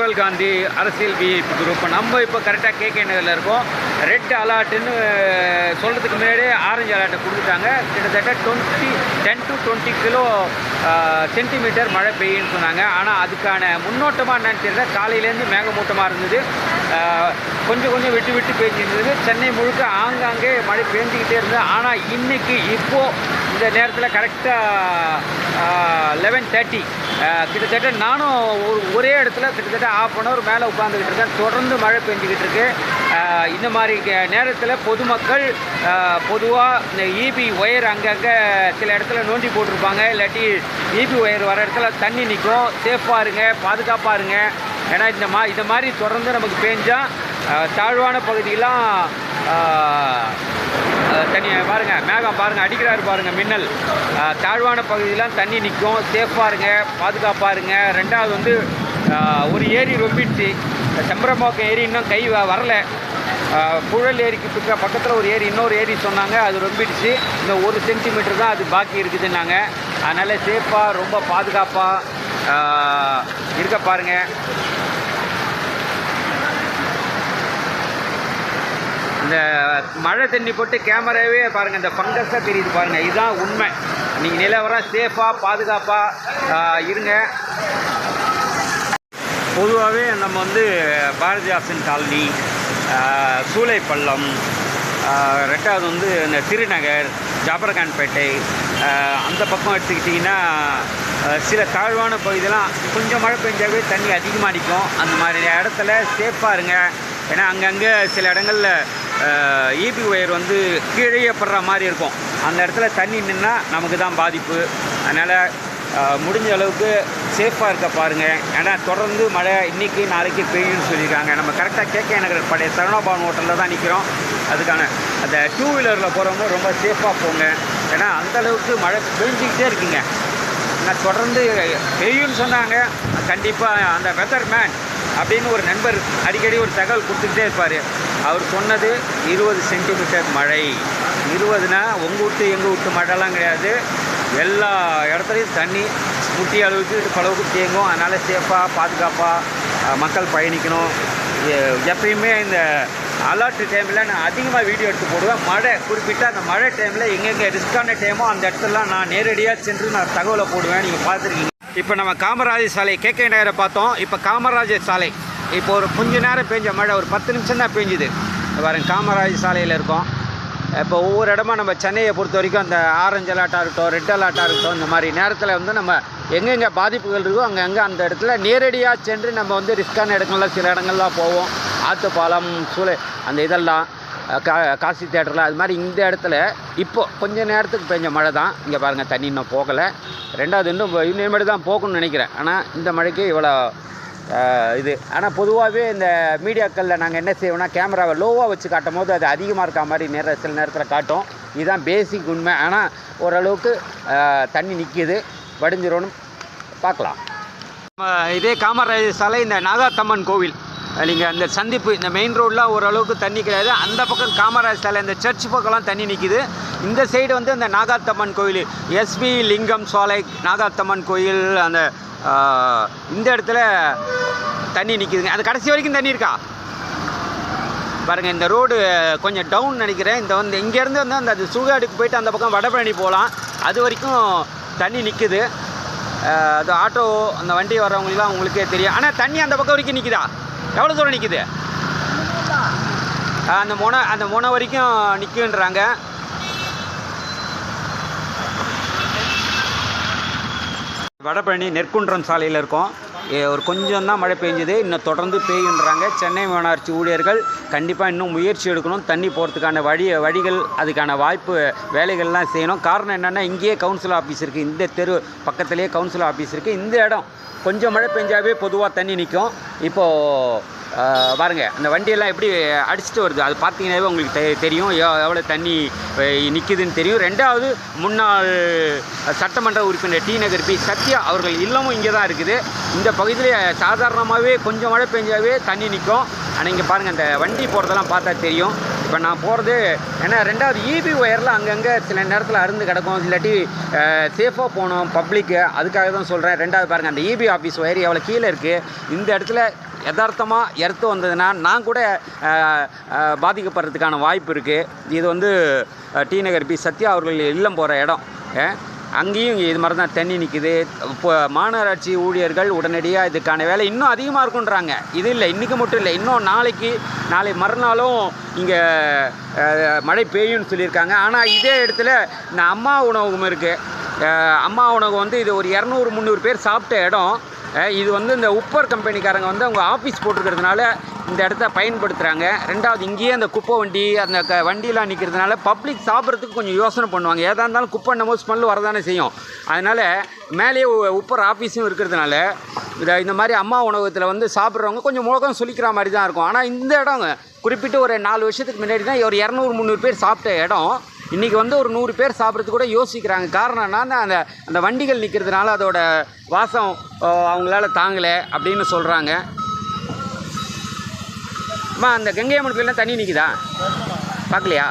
ராகுல் காந்தி அரசியல் VIP group நம்ம இப்போ கரெக்டாக கேகே நகரில் இருக்கோம். ரெட் அலர்ட்டுன்னு சொல்கிறதுக்கு முன்னாடியே ஆரஞ்சு அலர்ட்டை கொடுத்துட்டாங்க. கிட்டத்தட்ட twenty ten to twenty kilo centimetre மழை பெய்யுன்னு சொன்னாங்க. ஆனால் அதுக்கான முன்னோட்டமாக என்னன்னு தெரியல. காலையிலேருந்து மேகமூட்டமாக இருந்தது. கொஞ்சம் கொஞ்சம் விட்டு விட்டு பெய்ஞ்சிருந்தது சென்னை முழுக்க ஆங்காங்கே மழை பெஞ்சிக்கிட்டே இருந்தது. ஆனால் இன்றைக்கி இப்போது இந்த நேரத்தில் கரெக்டாக லெவன் தேர்ட்டி கிட்டத்தட்ட நானும் ஒரு ஒரே இடத்துல கிட்டத்தட்ட ஆஃப் அன் ஹவர் மேலே உட்காந்துக்கிட்டு இருக்கேன். தொடர்ந்து மழை பெஞ்சிக்கிட்டு இருக்கு. இந்த மாதிரி நேரத்தில் பொதுமக்கள் பொதுவாக இந்த இபி ஒயர் அங்கங்கே சில இடத்துல நோண்டி போட்டிருப்பாங்க. இல்லாட்டி இபி ஒயர் வர இடத்துல தண்ணி நிற்கும் சேஃபாக இருங்க பாதுகாப்பாக இருங்க. ஏன்னா இந்த மா இந்த மாதிரி தொடர்ந்து நமக்கு பேஞ்சால் தாழ்வான பகுதியெல்லாம் தண்ணி பாருங்கள் மேகம் பாருங்கள் அடிக்கிறாரு பாருங்கள் மின்னல். தாழ்வான பகுதியெலாம் தண்ணி நிற்கும் சேஃபாக இருங்க பாதுகாப்பாக இருங்க. ரெண்டாவது வந்து ஒரு ஏரி ரொம்பிடுச்சு. செம்பரம்பாக்கம் ஏரி இன்னும் கை வரல. புழல் ஏரிக்கு பக்க பக்கத்தில் ஒரு ஏரி இன்னொரு ஏரி சொன்னாங்க அது ரொம்பிடுச்சு. இந்த ஒரு சென்டிமீட்டர் தான் அது பாக்கி இருக்குதுன்னாங்க. அதனால் சேஃபாக ரொம்ப பாதுகாப்பாக இருக்க பாருங்கள் இந்த மழை தண்ணி போட்டு கேமராவே பாருங்கள் இந்த ஃபங்கஸாக தெரியுது பாருங்கள் இதுதான் உண்மை. நீங்கள் நிலவரம் சேஃபாக பாதுகாப்பாக இருங்க. பொதுவாகவே நம்ம வந்து பாரதிதாசன் காலனி சூளைப்பள்ளம் ரெண்டாவது வந்து இந்த திருநகர் ஜாபரகான்பேட்டை அந்த பக்கம் எடுத்துக்கிட்டிங்கன்னா சில தாழ்வான பகுதியெல்லாம் கொஞ்சம் மழை பெஞ்சாவே தண்ணி அதிகமாக நிற்கும் அந்த மாதிரி இடத்துல சேஃபாக இருங்க. ஏன்னா அங்கங்கே சில இடங்களில் ஈபி ஒயர் வந்து கீழே படுற மாதிரி இருக்கும். அந்த இடத்துல தண்ணி நின்னா நமக்கு தான் பாதிப்பு. அதனால் முடிஞ்ச அளவுக்கு சேஃபாக இருக்க பாருங்கள் ஏன்னா தொடர்ந்து மழை இன்றைக்கி நாளைக்கு பெய்யும்னு சொல்லியிருக்காங்க. நம்ம கரெக்டாக கேகே நகர் பழைய சரணபவன் ஹோட்டலில் தான் நிற்கிறோம் அதுக்கான அந்த டூ வீலரில் போகிறவங்க ரொம்ப சேஃபாக போங்க. ஏன்னா அந்த அளவுக்கு மழை பெஞ்சிக்கிட்டே இருக்குங்க. நான் தொடர்ந்து பெய்யும்னு சொன்னாங்க. கண்டிப்பாக அந்த வெதர் மேன் அப்படின்னு ஒரு நண்பர் அடிக்கடி ஒரு தகவல் கொடுத்துக்கிட்டே இருப்பார். அவர் சொன்னது இருபது சென்டிமீட்டர் மழை. இருபதுனா உங்கள் விட்டு எங்கள் விட்டு மழைலாம் கிடையாது. எல்லா இடத்துலையும் தண்ணி முட்டி அளவுக்கு இடுப்பு அளவுக்கு தேங்கும். அதனால் சேஃபாக பாதுகாப்பாக மக்கள் பயணிக்கணும். எப்பயுமே இந்த அலர்ட் டைமில் நான் அதிகமாக வீடியோ எடுத்து போடுவேன். மழை குறிப்பிட்ட அந்த மழை டைமில் எங்கெங்கே ரிஸ்க்கான டைமோ அந்த இடத்துலலாம் நான் நேரடியாக சென்று நான் தகவலை போடுவேன். நீங்கள் பார்த்துருக்கீங்க. இப்போ நம்ம காமராஜர் சாலை கேகே நகரை பார்த்தோம். இப்போ காமராஜர் சாலை. இப்போ ஒரு கொஞ்ச நேரம் பெஞ்ச மழை ஒரு பத்து நிமிஷம் தான் பெஞ்சுது பாருங்க காமராஜர் சாலையில் இருக்கோம். இப்போ ஒவ்வொரு இடமா நம்ம சென்னையை பொறுத்த வரைக்கும் அந்த ஆரஞ்சு அலாட்டாக இருக்கட்டும் ரெட் அலாட்டாக இருக்கட்டும் இந்த மாதிரி நேரத்தில் வந்து நம்ம எங்கெங்கே பாதிப்புகள் இருக்கோ அங்கே அங்கே அந்த இடத்துல நேரடியாக சென்று நம்ம வந்து ரிஸ்க்கான இடங்கள்லாம் சில இடங்கள்லாம் போவோம். ஆத்துப்பாலம் சூளை அந்த இதெல்லாம் கா காசி தேட்டரில் அது மாதிரி இந்த இடத்துல இப்போது கொஞ்ச நேரத்துக்கு பெஞ்ச மழை தான். இங்கே பாருங்கள் தண்ணி இன்னும் போகலை. ரெண்டாவது இன்னும் இனிமேட்டு தான் போகணும்னு நினைக்கிறேன். ஆனால் இந்த மழைக்கு இவ்வளோ இது. ஆனால் பொதுவாகவே இந்த மீடியாக்களில் நாங்கள் என்ன செய்வோம்னா கேமராவை லோவாக வச்சு காட்டும் போது அது அதிகமாக இருக்க மாதிரி நேர சில நேரத்தில் காட்டும். இதுதான் பேசிக் உண்மை. ஆனால் ஓரளவுக்கு தண்ணி நிற்கிது வடிஞ்சிரோன்னு பார்க்கலாம். இதே காமராஜர் சாலை இந்த நாகாத்தம்மன் கோவில். நீங்கள் அந்த சந்திப்பு இந்த மெயின் ரோடெலாம் ஓரளவுக்கு தண்ணி கிடையாது. அந்த பக்கம் காமராஜ் சாலை இந்த சர்ச் பக்கம்லாம் தண்ணி நிற்கிது இந்த சைடு வந்து அந்த நாகாத்தம்மன் கோயில் எஸ்பி லிங்கம் சோலை நாகாத்தம்மன் கோயில் அந்த இந்த இடத்துல தண்ணி நிற்கிதுங்க அது கடைசி வரைக்கும் தண்ணி இருக்கா? பாருங்கள் இந்த ரோடு கொஞ்சம் டவுன் நினைக்கிறேன். இந்த வந்து இங்கேருந்து வந்து அந்த அது சுடுகாடுக்கு போயிட்டு அந்த பக்கம் வடபழனி போகலாம். அது வரைக்கும் தண்ணி நிற்குது அது ஆட்டோ அந்த வண்டி வர்றவங்களுக்குலாம் உங்களுக்கே தெரியும். ஆனால் தண்ணி அந்த பக்கம் வரைக்கும் நிற்குதா எவ்வளோ தூரம் நிற்குது அந்த முனை அந்த முனை வரைக்கும் நிற்குன்றாங்க வடபழனி நெற்குன்றம் சாலையில் இருக்கோம். ஒரு கொஞ்சம் தான் மழை பெஞ்சுது. இன்னும் தொடர்ந்து பெய்யுன்றாங்க. சென்னை மாநகராட்சி ஊழியர்கள் கண்டிப்பாக இன்னும் முயற்சி எடுக்கணும். தண்ணி போகிறதுக்கான வழி வழிகள் அதுக்கான வாய்ப்பு வேலைகள்லாம் செய்யணும். காரணம் என்னென்னா இங்கேயே கவுன்சில் ஆஃபீஸ் இருக்குது இந்த தெரு பக்கத்துலேயே கவுன்சில் ஆஃபீஸ் இருக்குது இந்த இடம் கொஞ்சம் மழை பெஞ்சாவே பொதுவாக தண்ணி நிற்கும் இப்போது பாருங்கள் அந்த வண்டியெல்லாம் எப்படி அடிச்சுட்டு வருது? அது பார்த்தீங்கன்னாவே உங்களுக்கு தெ தெரியும். எவ்வளோ தண்ணி நிற்கிதுன்னு தெரியும். ரெண்டாவது முன்னாள் சட்டமன்ற உறுப்பினர் டி. நகர் பி. சத்யா அவர்கள் இல்லமும் இங்கே தான் இருக்குது. இந்த பகுதியில் சாதாரணமாகவே கொஞ்சம் மழை பெஞ்சாவே தண்ணி நிற்கும். ஆனால் இங்கே பாருங்கள் அந்த வண்டி போகிறதெல்லாம் பார்த்தா தெரியும். இப்போ நான் போகிறது ஏன்னா ரெண்டாவது இபி ஒயரில் அங்கங்கே சில நேரத்தில் அருந்து கிடக்கும். இல்லாட்டி சேஃபாக போகணும் பப்ளிக்கு அதுக்காக தான் சொல்கிறேன் ரெண்டாவது பாருங்கள் அந்த இபி ஆஃபீஸ் ஒயர் எவ்வளோ கீழே இருக்குது இந்த இடத்துல யதார்த்தமாக எர்த்து வந்ததுன்னா நான் கூட பாதிக்கப்படுறதுக்கான வாய்ப்பு இருக்குது இது வந்து டி நகர் பி சத்யா அவர்கள் இல்லம் போகிற இடம். அங்கேயும் இது மாதிரி தான் தண்ணி நிற்குது இப்போ மாநகராட்சி ஊழியர்கள் உடனடியாக இதுக்கான வேலை இன்னும் அதிகமாக இருக்குன்றாங்க. இது இல்லை இன்றைக்கி மட்டும் இல்லை. இன்னும் நாளைக்கு நாளை மறுநாளும் இங்கே மழை பெய்யும்னு சொல்லியிருக்காங்க. ஆனால் இதே இடத்துல இந்த அம்மா உணவகம் இருக்குது அம்மா உணவகம் வந்து இது ஒரு இரநூறு முந்நூறு பேர் சாப்பிட்ட இடம். இது வந்து இந்த உப்பர் கம்பெனிக்காரங்க வந்து அவங்க ஆஃபீஸ் போட்டிருக்கிறதுனால இந்த இடத்த பயன்படுத்துகிறாங்க ரெண்டாவது இங்கேயே அந்த குப்பை வண்டி அந்த க வண்டியெலாம் நிற்கிறதுனால பப்ளிக் சாப்பிட்றதுக்கு கொஞ்சம் யோசனை பண்ணுவாங்க. ஏதா இருந்தாலும் குப்பை நம்ம ஸ்மெல் வரதானே செய்யும். அதனால் மேலேயே உப்பர் ஆஃபீஸும் இருக்கிறதுனால இதை இந்த மாதிரி அம்மா உணவகத்தில் வந்து சாப்பிட்றவங்க கொஞ்சம் முழக்கம் சொல்லிக்கிற மாதிரி தான் இருக்கும். ஆனால் இந்த இடம் குறிப்பிட்டு ஒரு நாலு வருஷத்துக்கு முன்னாடி தான் ஒரு இரநூறு முந்நூறு பேர் சாப்பிட்ட இடம். இன்றைக்கி வந்து ஒரு நூறு பேர் சாப்பிட்றது கூட யோசிக்கிறாங்க. காரணம் என்னன்னா அந்த அந்த வண்டிகள் நிற்கிறதுனால அதோட வாசம் அவங்களால தாங்கலை அப்படின்னு சொல்கிறாங்க அம்மா அந்த கங்கை அம்மன் கோயிலாம் தண்ணி நிற்குதா பார்க்கலையா?